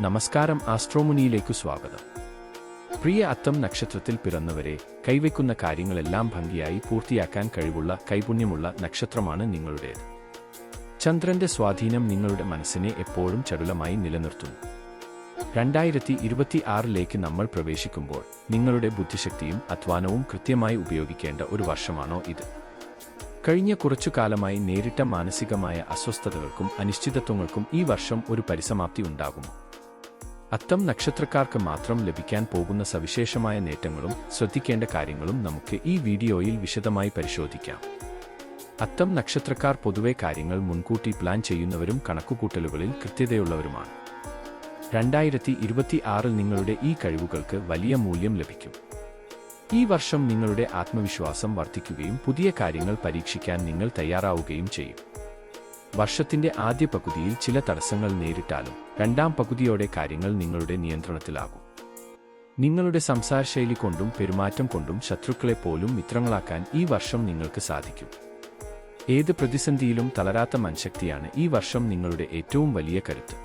നമസ്കാരം ആസ്ട്രോമുനിയിലേക്ക് സ്വാഗതം. പ്രിയ അത്തം നക്ഷത്രത്തിൽ പിറന്നവരെ കൈവയ്ക്കുന്ന കാര്യങ്ങളെല്ലാം ഭംഗിയായി പൂർത്തിയാക്കാൻ കഴിവുള്ള കൈപുണ്യമുള്ള നക്ഷത്രമാണ് നിങ്ങളുടേത്. ചന്ദ്രന്റെ സ്വാധീനം നിങ്ങളുടെ മനസ്സിനെ എപ്പോഴും ചടുലമായി നിലനിർത്തുന്നു. രണ്ടായിരത്തി ഇരുപത്തി ആറിലേക്ക് നമ്മൾ പ്രവേശിക്കുമ്പോൾ നിങ്ങളുടെ ബുദ്ധിശക്തിയും അധ്വാനവും കൃത്യമായി ഉപയോഗിക്കേണ്ട ഒരു വർഷമാണോ ഇത്. കഴിഞ്ഞ കുറച്ചു കാലമായി നേരിട്ട മാനസികമായ അസ്വസ്ഥതകൾക്കും അനിശ്ചിതത്വങ്ങൾക്കും ഈ വർഷം ഒരു പരിസമാപ്തി ഉണ്ടാകുമോ? അത്തം നക്ഷത്രക്കാർക്ക് മാത്രം ലഭിക്കാൻ പോകുന്ന സവിശേഷമായ നേട്ടങ്ങളും ശ്രദ്ധിക്കേണ്ട കാര്യങ്ങളും നമുക്ക് ഈ വീഡിയോയിൽ വിശദമായി പരിശോധിക്കാം. അത്തം നക്ഷത്രക്കാർ പൊതുവെ കാര്യങ്ങൾ മുൻകൂട്ടി പ്ലാൻ ചെയ്യുന്നവരും കണക്കുകൂട്ടലുകളിൽ കൃത്യതയുള്ളവരുമാണ്. രണ്ടായിരത്തി ഇരുപത്തി ആറിൽ നിങ്ങളുടെ ഈ കഴിവുകൾക്ക് വലിയ മൂല്യം ലഭിക്കും. ഈ വർഷം നിങ്ങളുടെ ആത്മവിശ്വാസം വർദ്ധിക്കുകയും പുതിയ കാര്യങ്ങൾ പരീക്ഷിക്കാൻ നിങ്ങൾ തയ്യാറാവുകയും ചെയ്യും. വർഷത്തിന്റെ ആദ്യ പകുതിയിൽ ചില തടസ്സങ്ങൾ നേരിട്ടാലും രണ്ടാം പകുതിയോടെ കാര്യങ്ങൾ നിങ്ങളുടെ നിയന്ത്രണത്തിലാകും. നിങ്ങളുടെ സംസാരശൈലി കൊണ്ടും പെരുമാറ്റം കൊണ്ടും ശത്രുക്കളെ പോലും മിത്രങ്ങളാക്കാൻ ഈ വർഷം നിങ്ങൾക്ക് സാധിക്കും. ഏത് പ്രതിസന്ധിയിലും തളരാത്ത മനഃശക്തിയാണ് ഈ വർഷം നിങ്ങളുടെ ഏറ്റവും വലിയ കരുത്ത്.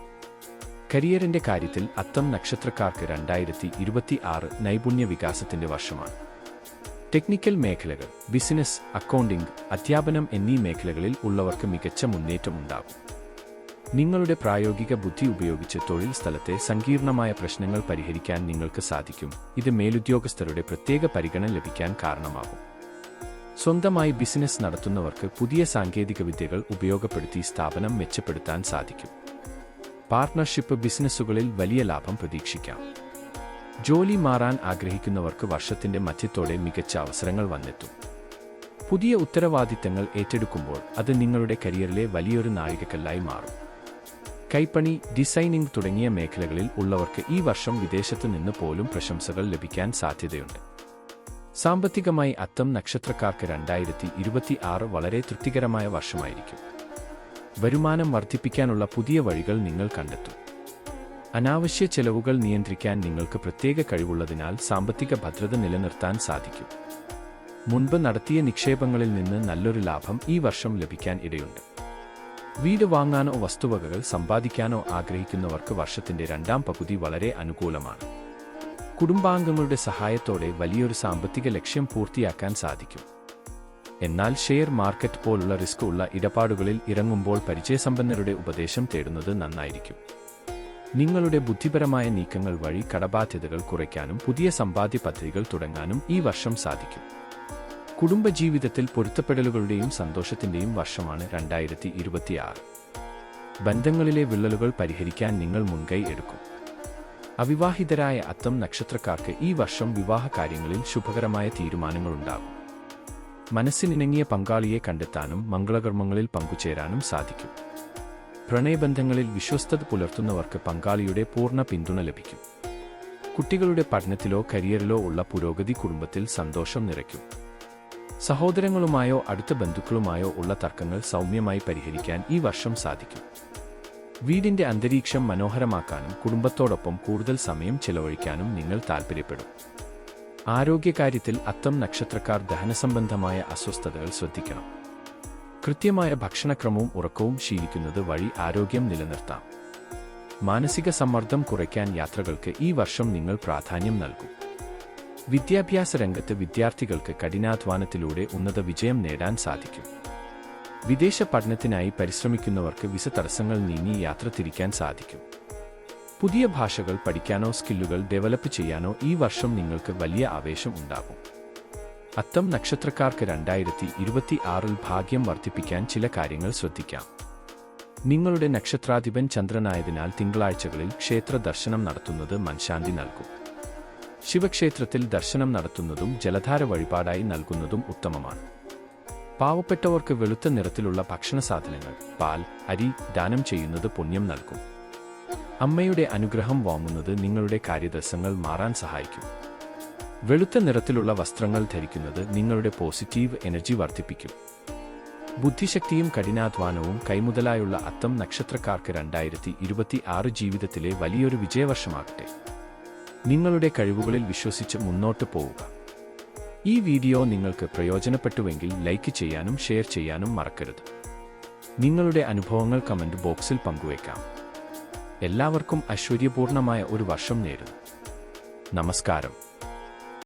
കരിയറിന്റെ കാര്യത്തിൽ അത്തം നക്ഷത്രക്കാർക്ക് രണ്ടായിരത്തി ഇരുപത്തി ആറ് നൈപുണ്യ വികാസത്തിന്റെ വർഷമാണ്. ടെക്നിക്കൽ മേഖലകൾ ബിസിനസ് അക്കൗണ്ടിംഗ് അധ്യാപനം എന്നീ മേഖലകളിൽ ഉള്ളവർക്ക് മികച്ച മുന്നേറ്റമുണ്ടാകും. നിങ്ങളുടെ പ്രായോഗിക ബുദ്ധി ഉപയോഗിച്ച് തൊഴിൽ സ്ഥലത്തെ സങ്കീർണമായ പ്രശ്നങ്ങൾ പരിഹരിക്കാൻ നിങ്ങൾക്ക് സാധിക്കും. ഇത് മേലുദ്യോഗസ്ഥരുടെ പ്രത്യേക പരിഗണന ലഭിക്കാൻ കാരണമാകും. സ്വന്തമായി ബിസിനസ് നടത്തുന്നവർക്ക് പുതിയ സാങ്കേതികവിദ്യകൾ ഉപയോഗപ്പെടുത്തി സ്ഥാപനം മെച്ചപ്പെടുത്താൻ സാധിക്കും. പാർട്ണർഷിപ്പ് ബിസിനസ്സുകളിൽ വലിയ ലാഭം പ്രതീക്ഷിക്കാം. ജോലി മാറാൻ ആഗ്രഹിക്കുന്നവർക്ക് വർഷത്തിന്റെ മധ്യത്തോടെ മികച്ച അവസരങ്ങൾ വന്നെത്തും. പുതിയ ഉത്തരവാദിത്തങ്ങൾ ഏറ്റെടുക്കുമ്പോൾ അത് നിങ്ങളുടെ കരിയറിലെ വലിയൊരു നാഴികക്കല്ലായി മാറും. കൈപ്പണി ഡിസൈനിംഗ് തുടങ്ങിയ മേഖലകളിൽ ഉള്ളവർക്ക് ഈ വർഷം വിദേശത്തു നിന്ന് പോലും പ്രശംസകൾ ലഭിക്കാൻ സാധ്യതയുണ്ട്. സാമ്പത്തികമായി അത്തം നക്ഷത്രക്കാർക്ക് രണ്ടായിരത്തി ഇരുപത്തി ആറ് വളരെ തൃപ്തികരമായ വർഷമായിരിക്കും. വരുമാനം വർദ്ധിപ്പിക്കാനുള്ള പുതിയ വഴികൾ നിങ്ങൾ കണ്ടെത്തും. അനാവശ്യ ചെലവുകൾ നിയന്ത്രിക്കാൻ നിങ്ങൾക്ക് പ്രത്യേക കഴിവുള്ളതിനാൽ സാമ്പത്തിക ഭദ്രത നിലനിർത്താൻ സാധിക്കും. മുൻപ് നടത്തിയ നിക്ഷേപങ്ങളിൽ നിന്ന് നല്ലൊരു ലാഭം ഈ വർഷം ലഭിക്കാൻ ഇടയുണ്ട്. വീട് വാങ്ങാനോ വസ്തുവകകൾ സമ്പാദിക്കാനോ ആഗ്രഹിക്കുന്നവർക്ക് വർഷത്തിന്റെ രണ്ടാം പകുതി വളരെ അനുകൂലമാണ്. കുടുംബാംഗങ്ങളുടെ സഹായത്തോടെ വലിയൊരു സാമ്പത്തിക ലക്ഷ്യം പൂർത്തിയാക്കാൻ സാധിക്കും. എന്നാൽ ഷെയർ മാർക്കറ്റ് പോലുള്ള റിസ്ക് ഉള്ള ഇടപാടുകളിൽ ഇറങ്ങുമ്പോൾ പരിചയസമ്പന്നരുടെ ഉപദേശം തേടുന്നത് നന്നായിരിക്കും. നിങ്ങളുടെ ബുദ്ധിപരമായ നീക്കങ്ങൾ വഴി കടബാധ്യതകൾ കുറയ്ക്കാനും പുതിയ സമ്പാദ്യ പദ്ധതികൾ തുടങ്ങാനും ഈ വർഷം സാധിക്കും. കുടുംബജീവിതത്തിൽ പൊരുത്തപ്പെടലുകളുടെയും സന്തോഷത്തിന്റെയും വർഷമാണ് രണ്ടായിരത്തി ഇരുപത്തിയാറ് ബന്ധങ്ങളിലെ വിള്ളലുകൾ പരിഹരിക്കാൻ നിങ്ങൾ മുൻകൈ എടുക്കും. അവിവാഹിതരായ അത്തം നക്ഷത്രക്കാർക്ക് ഈ വർഷം വിവാഹ കാര്യങ്ങളിൽ ശുഭകരമായ തീരുമാനങ്ങളുണ്ടാകും. മനസ്സിനിണങ്ങിയ പങ്കാളിയെ കണ്ടെത്താനും മംഗളകർമ്മങ്ങളിൽ പങ്കുചേരാനും സാധിക്കും. പ്രണയബന്ധങ്ങളിൽ വിശ്വസ്തത പുലർത്തുന്നവർക്ക് പങ്കാളിയുടെ പൂർണ പിന്തുണ ലഭിക്കും. കുട്ടികളുടെ പഠനത്തിലോ കരിയറിലോ ഉള്ള പുരോഗതി കുടുംബത്തിൽ സന്തോഷം നിറയ്ക്കും. സഹോദരങ്ങളുമായോ അടുത്ത ബന്ധുക്കളുമായോ ഉള്ള തർക്കങ്ങൾ സൗമ്യമായി പരിഹരിക്കാൻ ഈ വർഷം സാധിക്കും. വീടിന്റെ അന്തരീക്ഷം മനോഹരമാക്കാനും കുടുംബത്തോടൊപ്പം കൂടുതൽ സമയം ചെലവഴിക്കാനും നിങ്ങൾ താൽപ്പര്യപ്പെടും ആരോഗ്യകാര്യത്തിൽ അത്തം നക്ഷത്രക്കാർ ദഹനസംബന്ധമായ അസ്വസ്ഥതകൾ ശ്രദ്ധിക്കണം. കൃത്യമായ ഭക്ഷണക്രമവും ഉറക്കവും ശീലിക്കുന്നത് വഴി ആരോഗ്യം നിലനിർത്താം. മാനസിക സമ്മർദ്ദം കുറയ്ക്കാൻ യാത്രകൾക്ക് ഈ വർഷം നിങ്ങൾ പ്രാധാന്യം നൽകും. വിദ്യാഭ്യാസ രംഗത്ത് വിദ്യാർത്ഥികൾക്ക് കഠിനാധ്വാനത്തിലൂടെ ഉന്നത വിജയം നേടാൻ സാധിക്കും. വിദേശ പഠനത്തിനായി പരിശ്രമിക്കുന്നവർക്ക് വിസ തടസ്സങ്ങൾ നീങ്ങി യാത്ര തിരിക്കാൻ സാധിക്കും. പുതിയ ഭാഷകൾ പഠിക്കാനോ സ്കില്ലുകൾ ഡെവലപ്പ് ചെയ്യാനോ ഈ വർഷം നിങ്ങൾക്ക് വലിയ ആവേശം ഉണ്ടാകും. അത്തം നക്ഷത്രക്കാർക്ക് രണ്ടായിരത്തി ഇരുപത്തി ആറിൽ ഭാഗ്യം വർദ്ധിപ്പിക്കാൻ ചില കാര്യങ്ങൾ ശ്രദ്ധിക്കാം. നിങ്ങളുടെ നക്ഷത്രാധിപൻ ചന്ദ്രനായതിനാൽ തിങ്കളാഴ്ചകളിൽ ക്ഷേത്ര ദർശനം നടത്തുന്നത് മനഃശാന്തി നൽകും. ശിവക്ഷേത്രത്തിൽ ദർശനം നടത്തുന്നതും ജലധാര വഴിപാടായി നൽകുന്നതും ഉത്തമമാണ്. പാവപ്പെട്ടവർക്ക് വെളുത്ത നിറത്തിലുള്ള ഭക്ഷണ സാധനങ്ങൾ പാൽ അരി ദാനം ചെയ്യുന്നത് പുണ്യം നൽകും. അമ്മയുടെ അനുഗ്രഹം വാങ്ങുന്നത് നിങ്ങളുടെ കാര്യദർശങ്ങൾ മാറാൻ സഹായിക്കും. വെളുത്ത നിറത്തിലുള്ള വസ്ത്രങ്ങൾ ധരിക്കുന്നത് നിങ്ങളുടെ പോസിറ്റീവ് എനർജി വർദ്ധിപ്പിക്കും. ബുദ്ധിശക്തിയും കഠിനാധ്വാനവും കൈമുതലായുള്ള അത്തം നക്ഷത്രക്കാർക്ക് രണ്ടായിരത്തി ഇരുപത്തി ആറ് ജീവിതത്തിലെ വലിയൊരു വിജയവർഷമാകട്ടെ. നിങ്ങളുടെ കഴിവുകളിൽ വിശ്വസിച്ച് മുന്നോട്ട് പോവുക. ഈ വീഡിയോ നിങ്ങൾക്ക് പ്രയോജനപ്പെട്ടുവെങ്കിൽ ലൈക്ക് ചെയ്യാനും ഷെയർ ചെയ്യാനും മറക്കരുത്. നിങ്ങളുടെ അനുഭവങ്ങൾ കമന്റ് ബോക്സിൽ പങ്കുവയ്ക്കാം എല്ലാവർക്കും ഐശ്വര്യപൂർണമായ ഒരു വർഷം നേരുന്നു. നമസ്കാരം.